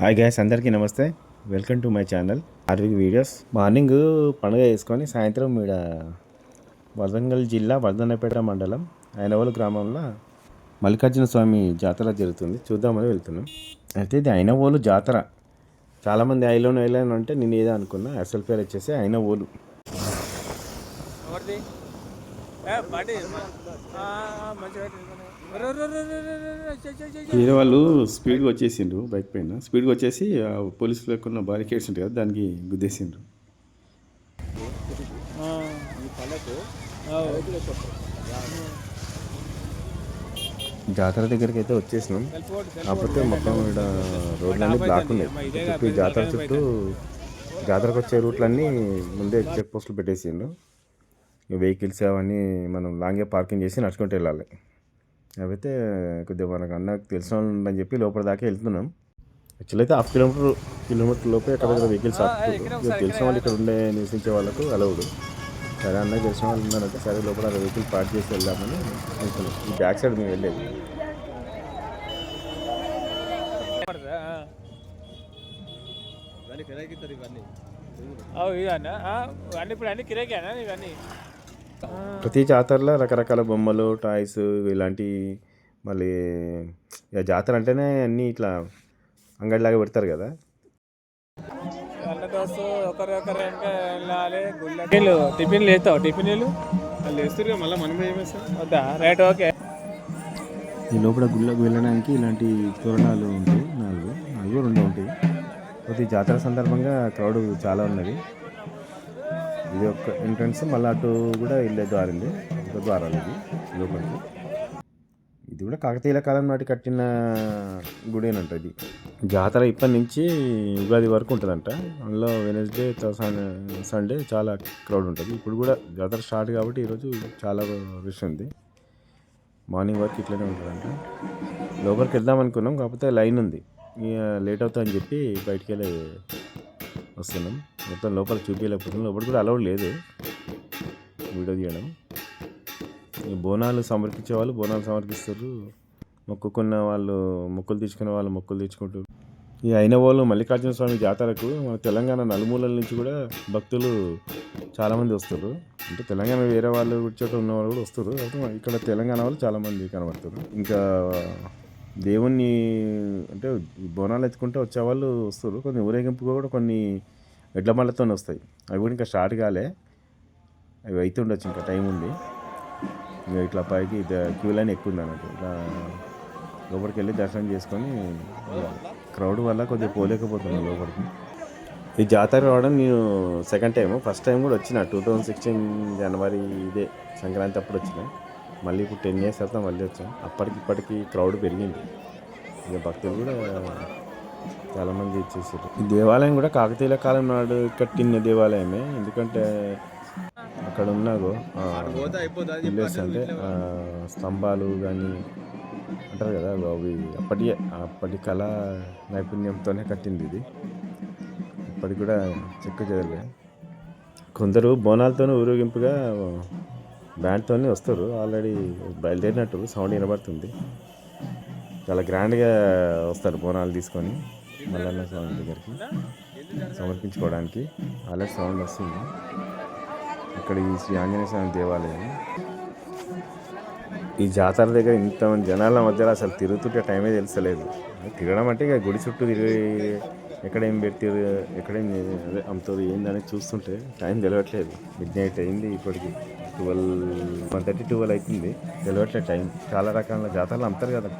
Hi guys అందరికీ నమస్తే. Welcome to my channel Aarvik videos morning పండుగ చేసుకొని సాయంత్రం ఈడ వరంగల్ జిల్లా వర్ధన్నపేట మండలం అయినవోలు గ్రామంలో మల్లికార్జున స్వామి జాతర జరుగుతుంది. చూద్దామని వెళ్తున్నాం. అయితే ఇది అయినవోలు జాతర. చాలామంది ఐలోన్ ఐలోన్ అంటే నేను ఏదో అనుకున్నా. అసలు పేరు వచ్చేసి అయినవోలు. మంచిగా వేరే వాళ్ళు స్పీడ్గా వచ్చేసిండ్రు బైక్ పైన. స్పీడ్గా వచ్చేసి ఆ పోలీసులు ఎక్కున్న బారికేడ్స్ ఉంటాయి కదా దానికి గుద్దేసిండ్రు. జాతర దగ్గరికి అయితే వచ్చేసినాం. కాకపోతే మొత్తం ఇక్కడ రోడ్లన్నీ బ్లాక్ ఉన్నాయి. చుట్టూ ఈ జాతర చుట్టూ జాతరకు వచ్చే రూట్లన్నీ ముందే చెక్ పోస్టులు పెట్టేసిండ్రు. వెహికల్స్ అవన్నీ మనం లాంగే పార్కింగ్ చేసి నడుచుకుంటూ వెళ్ళాలి. అయితే కొద్దిగా మనకు అన్నకు తెలిసిన వాళ్ళు ఉందని చెప్పి లోపల దాకా వెళ్తున్నాం. యాక్చువల్ అయితే హాఫ్ కిలోమీటర్ కిలోమీటర్ లోపే ఎక్కడ దగ్గర వెహికల్స్ తెలిసిన వాళ్ళు ఇక్కడ ఉండే నివసించే వాళ్ళకు అలవుడు సరే అన్నకు తెలిసిన వాళ్ళు ఉన్నారంటే సరే లోపల వెహికల్ పార్క్ చేసి వెళ్దామని అనుకున్నాం ఈ బ్యాక్ సైడ్ మేము వెళ్ళేది. అన్ని ఇప్పుడు అన్ని కిరాకేనా ఇవన్నీ? ప్రతి జాతరలో రకరకాల బొమ్మలు టాయ్స్ ఇలాంటి మళ్ళీ ఇక జాతర అంటేనే అన్నీ ఇట్లా అంగడిలాగా పెడతారు కదా. టిఫిన్లు వేస్తావు టిఫిన్లు? వాళ్ళు వేస్తారు మళ్ళీ మనం ఏం వేస్తాం వద్దా? Right okay. ఈ లోపల గుళ్ళకు వెళ్ళడానికి ఇలాంటి తోరణాలు ఉంటాయి నాలుగు నాలుగు రెండు ఉంటాయి. ప్రతి జాతర సందర్భంగా క్రౌడ్ చాలా ఉన్నది. ఇది ఒక ఎంట్రన్స్ మళ్ళీ అటు కూడా వెళ్ళే దారింది ఒక ద్వారాలు ఇది లోపలికి. ఇది కూడా కాకతీయుల కాలం నాటి కట్టిన గుడేనంట ఇది. జాతర ఇప్పటి నుంచి ఉగాది వరకు ఉంటుందంట. అందులో వెనస్డే సండే చాలా క్రౌడ్ ఉంటుంది. ఇప్పుడు కూడా జాతర స్టార్ట్ కాబట్టి ఈరోజు చాలా రష్ ఉంది. మార్నింగ్ వరకు ఇట్లనే ఉంటుందంట. లోపలికి వెళ్దాం అనుకున్నాం కాకపోతే లైన్ ఉంది. ఇక లేట్ అవుతుందని చెప్పి బయటికి వెళ్ళి వస్తున్నాం మొత్తం లోపల చూపించలేకపోతున్నాం. లోపల కూడా అలౌడ్ లేదు. వీడియో తీయడం. ఈ బోనాలు సమర్పించే వాళ్ళు బోనాలు సమర్పిస్తారు. మొక్కుకున్న వాళ్ళు మొక్కులు తీసుకున్న వాళ్ళు మొక్కులు తెచ్చుకుంటారు ఈ అయిన వాళ్ళు మల్లికార్జున స్వామి జాతరకు మన తెలంగాణ నలుమూలల నుంచి కూడా భక్తులు చాలామంది వస్తారు. అంటే తెలంగాణ వేరే వాళ్ళు చోట ఉన్న వాళ్ళు కూడా వస్తారు. ఇక్కడ తెలంగాణ వాళ్ళు చాలామంది కనబడతారు. ఇంకా దేవుణ్ణి అంటే బోనాలు ఎత్తుకుంటే వచ్చేవాళ్ళు వస్తారు. కొన్ని ఊరేగింపు కూడా కొన్ని ఎడ్ల మళ్ళతో వస్తాయి. అవి కూడా ఇంకా స్టార్ట్ కాలే. అవి అయితే ఉండొచ్చు ఇంకా టైం ఉంది. ఇంకా ఇట్లా పైకి క్యూ లైన్ ఎక్కువ ఉంది అన్నట్టు. ఇట్లా లోపలికి వెళ్ళి దర్శనం చేసుకొని క్రౌడ్ వల్ల కొద్దిగా పోలేకపోతున్నాను లోపలికి. ఈ జాతర రావడం నేను సెకండ్ టైం ఫస్ట్ టైం కూడా వచ్చిన. టూ థౌజండ్ సిక్స్టీన్ జనవరి ఇదే సంక్రాంతి అప్పుడు వచ్చిన. మళ్ళీ ఇప్పుడు టెన్ ఇయర్స్ తర్వాత మళ్ళీ వచ్చాం. అప్పటికి ఇప్పటికి క్రౌడ్ పెరిగింది. ఇక భక్తులు కూడా చాలామంది ఇచ్చేసారు ఈ దేవాలయం కూడా కాకతీయుల కాలం నాడు కట్టిన దేవాలయమే. ఎందుకంటే అక్కడ ఉన్నాగో అంటే స్తంభాలు కానీ అంటారు కదా అవి అప్పటి అప్పటి కళ నైపుణ్యంతోనే కట్టింది ఇది. ఇప్పటికి కూడా చెక్క చేయలే కొందరు బోనాలతోనే ఊరేగింపుగా బ్యాండ్తోనే వస్తారు. ఆల్రెడీ బయలుదేరినట్టు సౌండ్ వినబడుతుంది. చాలా గ్రాండ్గా వస్తారు బోనాలు తీసుకొని మల్లన్న స్వామి దగ్గరికి సమర్పించుకోవడానికి. ఆల్రెడీ సౌండ్ వస్తుంది. ఇక్కడ ఈ శ్రీ ఆంజనేయ స్వామి దేవాలయం. ఈ జాతర దగ్గర ఇంతమంది జనాల మధ్యలో అసలు తిరుగుతుంటే టైమే తెలుస్తలేదు తిరగడం అంటే ఇక గుడి చుట్టూ తిరిగి ఎక్కడ ఏం పెట్టారు ఎక్కడేం అమ్ముతుంది ఏందని చూస్తుంటే టైం తెలియట్లేదు మిడ్ నైట్ అయింది ఇప్పటికి. ట్వెల్వ్ వన్ థర్టీ ట్వెల్వ్ అవుతుంది తెలియట్లే టైం చాలా రకాల జాతరలు అమ్ముతారు కదా.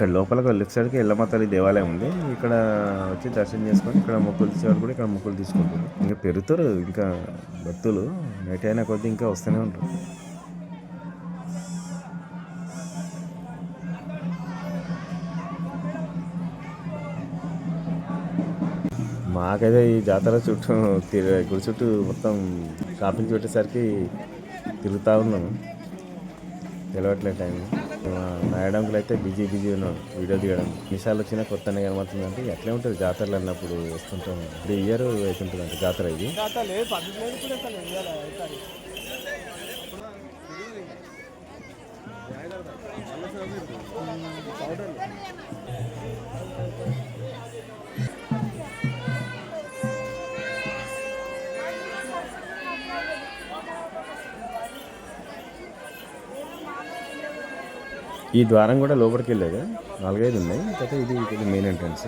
ఇక్కడ లోపల లెఫ్ట్ సైడ్కి ఎల్లమ్మ తల్లి దేవాలయం ఉంది. ఇక్కడ వచ్చి దర్శనం చేసుకొని ఇక్కడ మొక్కులు తీసేవారు కూడా ఇక్కడ మొక్కులు తీసుకుంటారు. ఇంకా పెరుగుతారు ఇంకా భక్తులు. నైట్ అయినా కొద్దీ ఇంకా వస్తూనే ఉంటారు. మాకైతే ఈ జాతర చుట్టూ గుడి చుట్టూ మొత్తం షాపింగ్ పెట్టేసరికి తిరుగుతూ ఉన్నాను తెలవట్లేదు టైం మేడంకులు అయితే బిజీ బిజీ ఉన్నాడు వీడియో తీయడం. నిమిషాలు వచ్చినా కొత్తనే కనబడుతుంది అంటే ఎట్లే ఉంటుంది జాతరలు అన్నప్పుడు వస్తుంటాం. ఇప్పుడు ఇయర్ అవుతుంటుంది అంటే జాతర ఇది ఈ ద్వారం కూడా లోపలికి వెళ్ళేది. నాలుగైదు ఉన్నాయి. కాకపోతే ఇది ఇది మెయిన్ ఎంట్రన్స్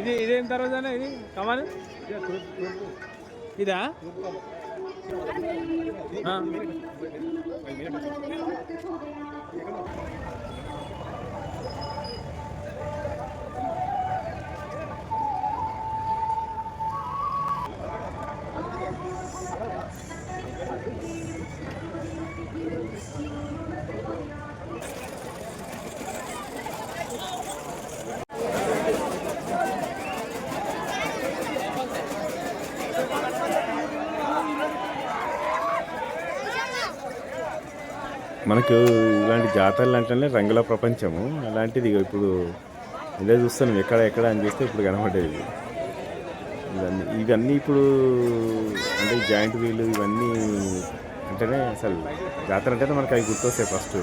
ఇది ఇదేం తర్వాత ఇది? కమాన్? ఇదా? ఆ. మనకు ఇలాంటి జాతరలు అంటేనే రంగుల ప్రపంచము. అలాంటిది ఇప్పుడు ఇదే చూస్తున్నాం ఎక్కడ ఎక్కడ అని చూస్తే ఇప్పుడు కనబడేది. ఇవన్నీ ఇవన్నీ ఇప్పుడు అంటే జాయింట్ వీలు ఇవన్నీ అంటేనే అసలు జాతర అంటేనే మనకు అవి గుర్తొస్తాయి ఫస్ట్.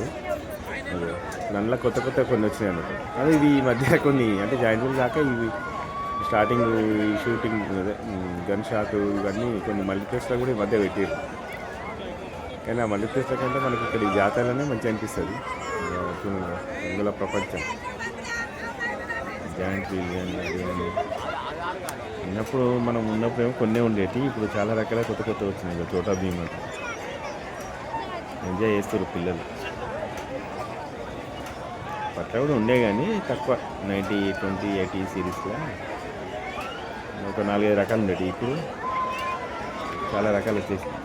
అదే దానిలో కొత్త కొత్త కొన్ని వచ్చినాయి అన్నమాట. అదే ఇది ఈ మధ్య కొన్ని అంటే జాయింట్ వీల్ దాకా ఇవి స్టార్టింగ్ షూటింగ్ అదే గన్ షాట్ ఇవన్నీ కొన్ని మల్టీప్లేస్లో కూడా ఈ మధ్య పెట్టారు కానీ ఆ మల్టీప్లెక్స్ల కంటే మనకి ఇక్కడ ఈ జాతరలోనే మంచిగా అనిపిస్తుంది. రంగుల ప్రపంచం. జాయింట్ వీల్ కానీ ఉన్నప్పుడు మనం ఉన్నప్పుడు ఏమో కొన్నే ఉండేవి ఇప్పుడు చాలా రకాల కొత్త కొత్త వచ్చినాయి. చోటా భీమ్. ఎంజాయ్ చేస్తారు పిల్లలు. పట్ల కూడా ఉండే కానీ తక్కువ. నైంటీ ట్వంటీ ఎయిటీ సిరీస్లో. ఒక నాలుగైదు రకాలు ఉండేవి ఇప్పుడు. చాలా రకాలు వచ్చేసినాయి.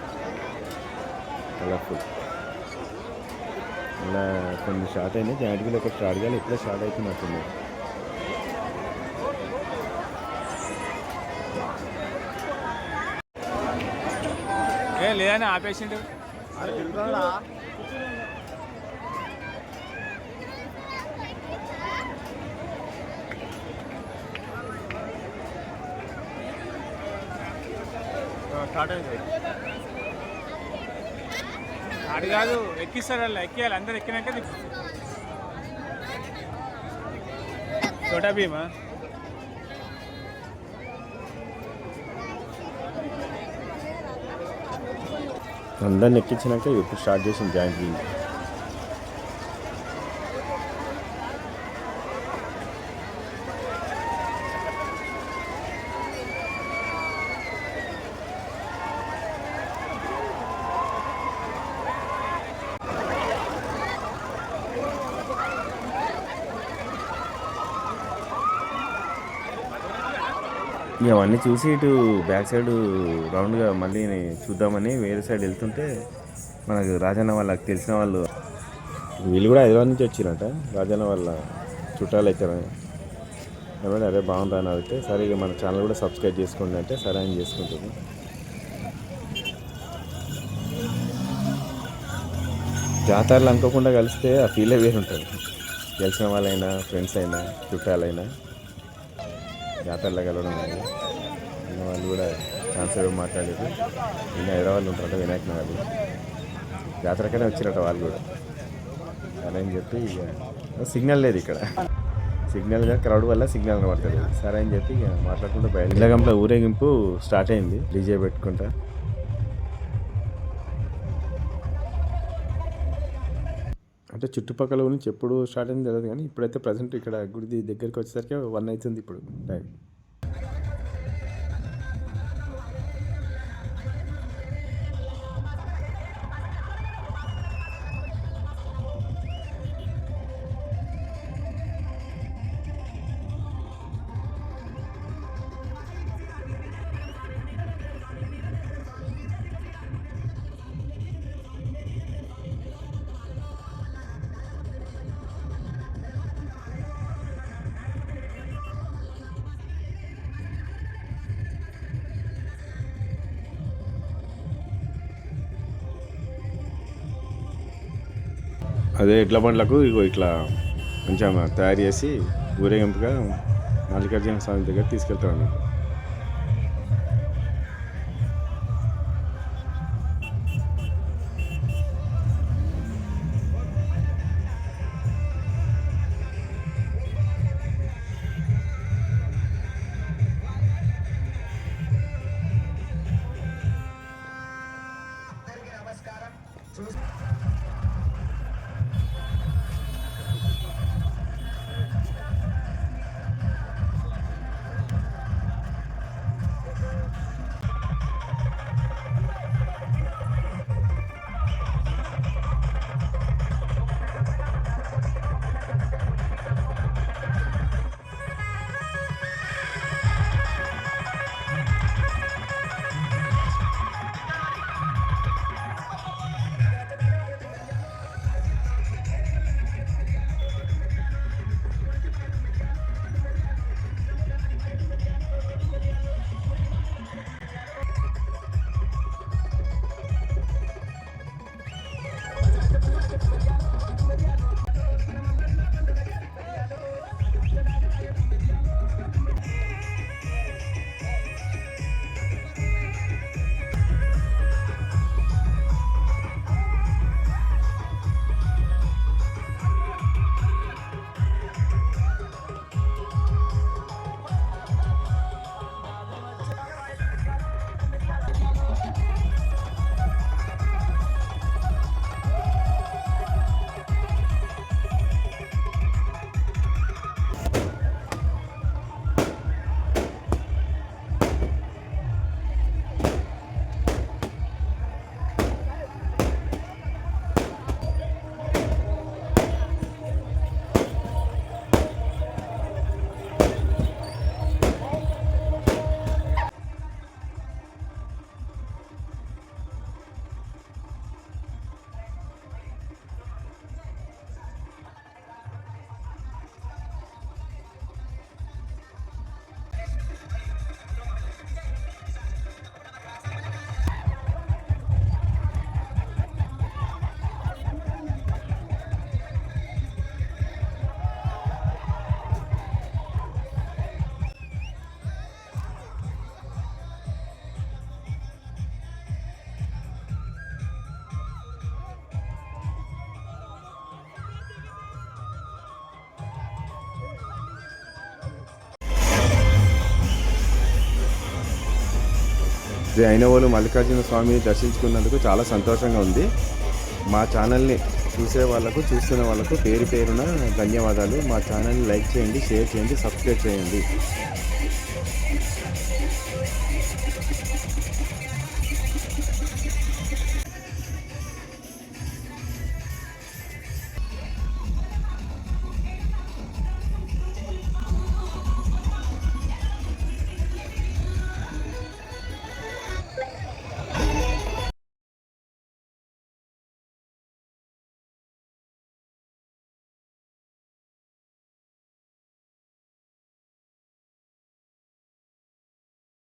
కలర్ఫుల్. ఇలా కొన్ని స్టార్ట్ అయినాయి. జాయింట్ వీల్ ఒకటి స్టార్ట్ చేయాలి. ఇప్పుడే స్టార్ట్ అవుతున్నట్టుంది ఏ లేదని ఆపేసిండు. అది కాదు ఎక్కిస్తారు అలా ఎక్కియాలి. అందరు ఎక్కినాక చోటా భీమా? అందరిని ఎక్కించినాక ఇప్పుడు స్టార్ట్ చేసింది జాయింట్ వీల్ ఇవన్నీ చూసి ఇటు బ్యాక్ సైడ్ రౌండ్గా మళ్ళీ చూద్దామని వేరే సైడ్ వెళ్తుంటే మనకు రాజన్న వాళ్ళకి తెలిసిన వాళ్ళు వీళ్ళు కూడా హైదరాబాద్ నుంచి వచ్చిరట. రాజన్న వాళ్ళ చుట్టాలు అవుతారని అదే బాగుందా అని అడిగితే సరే ఇక మన ఛానల్ కూడా సబ్స్క్రైబ్ చేసుకోండి అంటే సరే అని చేసుకుంటుంది. జాతరలు అనుకోకుండా కలిస్తే ఆ ఫీలే వేరు ఉంటుంది తెలిసిన వాళ్ళైనా ఫ్రెండ్స్ అయినా చుట్టాలైనా. జాతరలో కలవడం వాళ్ళు కూడా ఛాన్సలర్ మాట్లాడారు నిన్న హైదరాబాద్లో ఉంటారట వినాయక నగర్లో. జాతరకనే వచ్చిరట వాళ్ళు కూడా. సరే అని చెప్పి ఇక సిగ్నల్ లేదు ఇక్కడ. సిగ్నల్గా క్రౌడ్ వల్ల సిగ్నల్ కనబడతలేదు. సరే అని చెప్పి ఇక మాట్లాడుకుంటూ బయట ఇళ్ళగంపల ఊరేగింపు స్టార్ట్ అయింది. డీజే పెట్టుకుంటా. అంటే చుట్టుపక్కల నుంచి ఎప్పుడు స్టార్ట్ అయింది తెలియదు కానీ ఇప్పుడైతే ప్రజెంట్ ఇక్కడ గుడి దగ్గరికి వచ్చేసరికి వన్ అవుతుంది ఇప్పుడు టైం. అదే ఎడ్ల బండ్లకు ఇగో ఇట్లా కొంచెం తయారు చేసి ఊరేగింపుగా మల్లికార్జున స్వామి దగ్గర తీసుకెళ్తాను శ్రీ అయినవోలు మల్లికార్జున స్వామిని దర్శించుకున్నందుకు చాలా సంతోషంగా ఉంది. మా ఛానల్ని చూసే వాళ్ళకు చూస్తున్న వాళ్ళకు పేరు పేరున ధన్యవాదాలు. మా ఛానల్ని లైక్ చేయండి షేర్ చేయండి సబ్స్క్రైబ్ చేయండి.